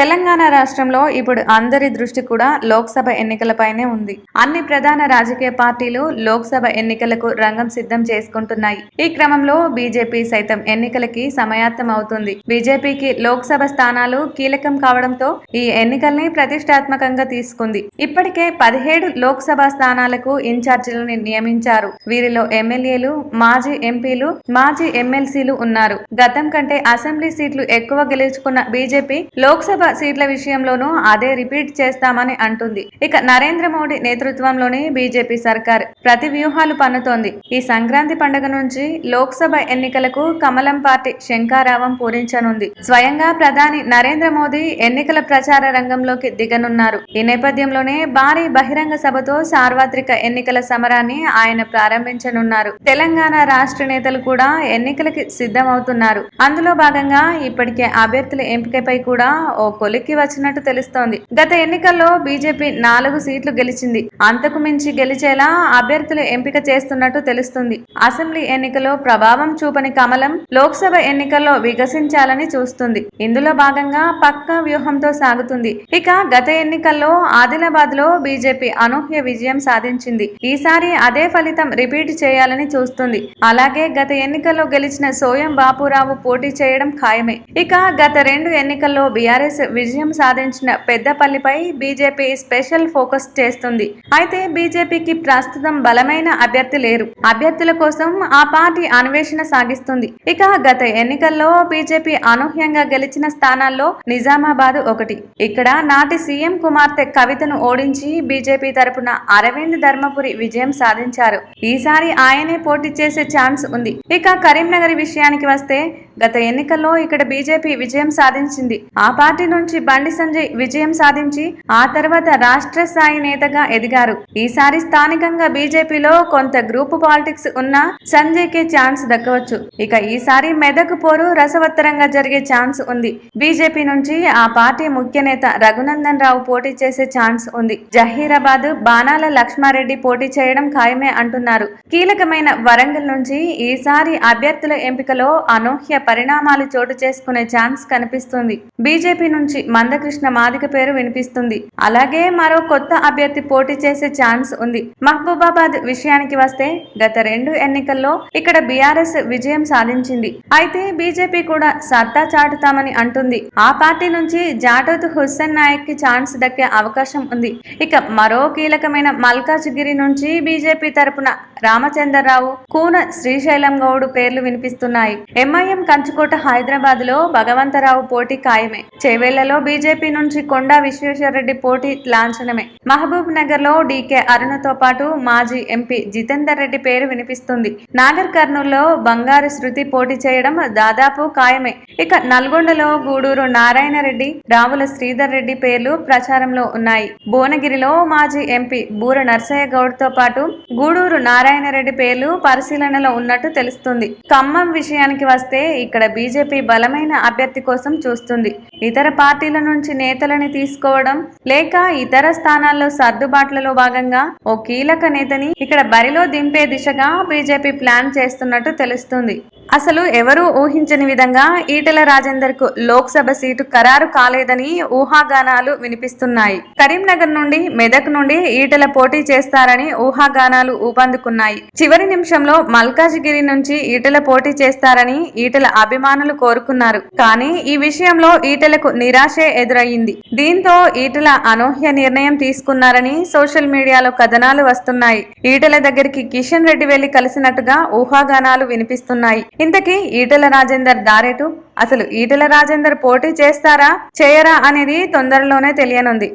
తెలంగాణ రాష్ట్రంలో ఇప్పుడు అందరి దృష్టి కూడా లోక్సభ ఎన్నికలపైనే ఉంది. అన్ని ప్రధాన రాజకీయ పార్టీలు లోక్సభ ఎన్నికలకు రంగం సిద్ధం చేసుకుంటున్నాయి. ఈ క్రమంలో బీజేపీ సైతం ఎన్నికలకి సమాయత్తం అవుతుంది. బీజేపీకి లోక్సభ స్థానాలు కీలకం కావడంతో ఈ ఎన్నికల్ని ప్రతిష్టాత్మకంగా తీసుకుంది. ఇప్పటికే పదిహేడు లోక్సభ స్థానాలకు ఇన్ఛార్జీలను నియమించారు. వీరిలో ఎమ్మెల్యేలు మాజీ ఎంపీలు మాజీ ఎమ్మెల్సీలు ఉన్నారు. గతం కంటే అసెంబ్లీ సీట్లు ఎక్కువ గెలుచుకున్న బీజేపీ లోక్సభ సీట్ల విషయంలోనూ అదే రిపీట్ చేస్తామని అంటుంది. ఇక నరేంద్ర మోడీ నేతృత్వంలోని బీజేపీ సర్కార్ ప్రతి వ్యూహాలు పన్నుతోంది. ఈ సంక్రాంతి పండుగ నుంచి లోక్సభ ఎన్నికలకు కమలం పార్టీ శంకారావం పూరించనుంది. స్వయంగా ప్రధాని నరేంద్ర మోదీ ఎన్నికల ప్రచార రంగంలోకి దిగనున్నారు. ఈ నేపథ్యంలోనే భారీ బహిరంగ సభతో సార్వత్రిక ఎన్నికల సమరాన్ని ఆయన ప్రారంభించనున్నారు. తెలంగాణ రాష్ట్ర నేతలు కూడా ఎన్నికలకి సిద్ధమవుతున్నారు. అందులో భాగంగా ఇప్పటికే అభ్యర్థుల ఎంపికపై కూడా ఓ కొలిక్కి వచ్చినట్టు తెలుస్తోంది. గత ఎన్నికల్లో బీజేపీ నాలుగు సీట్లు గెలిచింది. అంతకు మించి గెలిచేలా అభ్యర్థులు ఎంపిక చేస్తున్నట్టు తెలుస్తుంది. అసెంబ్లీ ఎన్నికలో ప్రభావం చూపని కమలం లోక్సభ ఎన్నికల్లో వికసించాలని చూస్తుంది. ఇందులో భాగంగా పక్కా వ్యూహంతో సాగుతుంది. ఇక గత ఎన్నికల్లో ఆదిలాబాద్లో బీజేపీ అనూహ్య విజయం సాధించింది. ఈసారి అదే ఫలితం రిపీట్ చేయాలని చూస్తుంది. అలాగే గత ఎన్నికల్లో గెలిచిన సోయం బాపురావు పోటీ చేయడం ఖాయమే. ఇక గత రెండు ఎన్నికల్లో బీఆర్ఎస్ విజయం సాధించిన పెద్దపల్లిపై బీజేపీ స్పెషల్ ఫోకస్ చేస్తుంది. అయితే బీజేపీకి ప్రస్తుతం బలమైన అభ్యర్థి లేరు. అభ్యర్థుల కోసం ఆ పార్టీ అన్వేషణ సాగిస్తుంది. ఇక గత ఎన్నికల్లో బీజేపీ అనూహ్యంగా గెలిచిన స్థానాల్లో నిజామాబాద్ ఒకటి. ఇక్కడ నాటి సీఎం కుమార్తె కవితను ఓడించి బీజేపీ తరపున అరవింద్ ధర్మపురి విజయం సాధించారు. ఈసారి ఆయనే పోటీ చేసే ఛాన్స్ ఉంది. ఇక కరీంనగర్ విషయానికి వస్తే గత ఎన్నికల్లో ఇక్కడ బీజేపీ విజయం సాధించింది. ఆ పార్టీ నుంచి బండి సంజయ్ విజయం సాధించి ఆ తర్వాత రాష్ట్ర స్థాయి నేతగా ఎదిగారు. ఈసారి స్థానికంగా బీజేపీలో కొంత గ్రూప్ పాలిటిక్స్ ఉన్న సంజయ్కి ఛాన్స్ దక్కవచ్చు. ఇక ఈసారి మెదక్ పోరు రసవత్తరంగా జరిగే ఛాన్స్ ఉంది. బీజేపీ నుంచి ఆ పార్టీ ముఖ్య నేత రఘునందన్ రావు పోటీ చేసే ఛాన్స్ ఉంది. జహీరాబాద్ బాణాల లక్ష్మారెడ్డి పోటీ చేయడం ఖాయమే అంటున్నారు. కీలకమైన వరంగల్ నుంచి ఈసారి అభ్యర్థుల ఎంపికలో అనూహ్య పరిణామాలు చోటు చేసుకునే ఛాన్స్ కనిపిస్తుంది. బీజేపీ నుంచి మందకృష్ణ మాదిక పేరు వినిపిస్తుంది. అలాగే మరో కొత్త అభ్యర్థి పోటీ చేసే ఛాన్స్ ఉంది. మహబూబాబాద్ విషయానికి వస్తే గత రెండు ఎన్నికల్లో ఇక్కడ బీఆర్ఎస్ విజయం సాధించింది. అయితే బీజేపీ కూడా సత్తా చాటుతామని అంటుంది. ఆ పార్టీ నుంచి జాటోత్ హుస్సేన్ నాయక్కి ఛాన్స్ దక్కే అవకాశం ఉంది. ఇక మరో కీలకమైన మల్కాజ్గిరి నుంచి బీజేపీ తరపున రామచంద్రరావు కూన శ్రీశైలం గౌడ్ పేర్లు వినిపిస్తున్నాయి. ఎంఐఎం కంచుకోట హైదరాబాద్లో భగవంతరావు పోటీ ఖాయమే. చేవేళ్ళలో బీజేపీ నుంచి కొండా విశ్వేశ్వరరెడ్డి పోటీ లాంఛనమే. మహబూబ్ నగర్లో డీకే అరుణతో పాటు మాజీ ఎంపీ జితేందర్ రెడ్డి పేరు వినిపిస్తుంది. నాగర్ కర్నూల్లో బంగారు శృతి పోటీ చేయడం దాదాపు ఖాయమే. ఇక నల్గొండలో గూడూరు నారాయణ రెడ్డి రావుల శ్రీధర్ రెడ్డి పేర్లు ప్రచారంలో ఉన్నాయి. భువనగిరిలో మాజీ ఎంపీ బూర నర్సయ్య గౌడ్తో పాటు గూడూరు నారాయణ రెడ్డి పేర్లు పరిశీలనలో ఉన్నట్టు తెలుస్తుంది. ఖమ్మం విషయానికి వస్తే ఇక్కడ బీజేపీ బలమైన అభ్యర్థి కోసం చూస్తుంది. ఇతర పార్టీల నుంచి నేతలని తీసుకోవడం లేక ఇతర స్థానాల్లో సర్దుబాట్లలో భాగంగా ఓ కీలక నేతని ఇక్కడ బరిలో దింపే దిశగా బీజేపీ ప్లాన్ చేస్తున్నట్టు తెలుస్తుంది. అసలు ఎవరూ ఊహించని విధంగా ఈటెల రాజేందర్కు లోక్సభ సీటు ఖరారు కాలేదని ఊహాగానాలు వినిపిస్తున్నాయి. కరీంనగర్ నుండి మెదక్ నుండి ఈటెల పోటీ చేస్తారని ఊహాగానాలు ఊపందుకున్నాయి. చివరి నిమిషంలో మల్కాజ్గిరి నుంచి ఈటెల పోటీ చేస్తారని ఈటెల అభిమానులు కోరుకున్నారు. కానీ ఈ విషయంలో ఈటెలకు నిరాశే ఎదురయ్యింది. దీంతో ఈటెల అనూహ్య నిర్ణయం తీసుకున్నారని సోషల్ మీడియాలో కథనాలు వస్తున్నాయి. ఈటెల దగ్గరికి కిషన్ రెడ్డి వెళ్ళి కలిసినట్టుగా ఊహాగానాలు వినిపిస్తున్నాయి. ఇంతకీ ఈటెల రాజేందర్ దారేటు? అసలు ఈటెల రాజేందర్ పోటీ చేస్తారా చేయరా అనేది తొందరలోనే తెలియనుంది.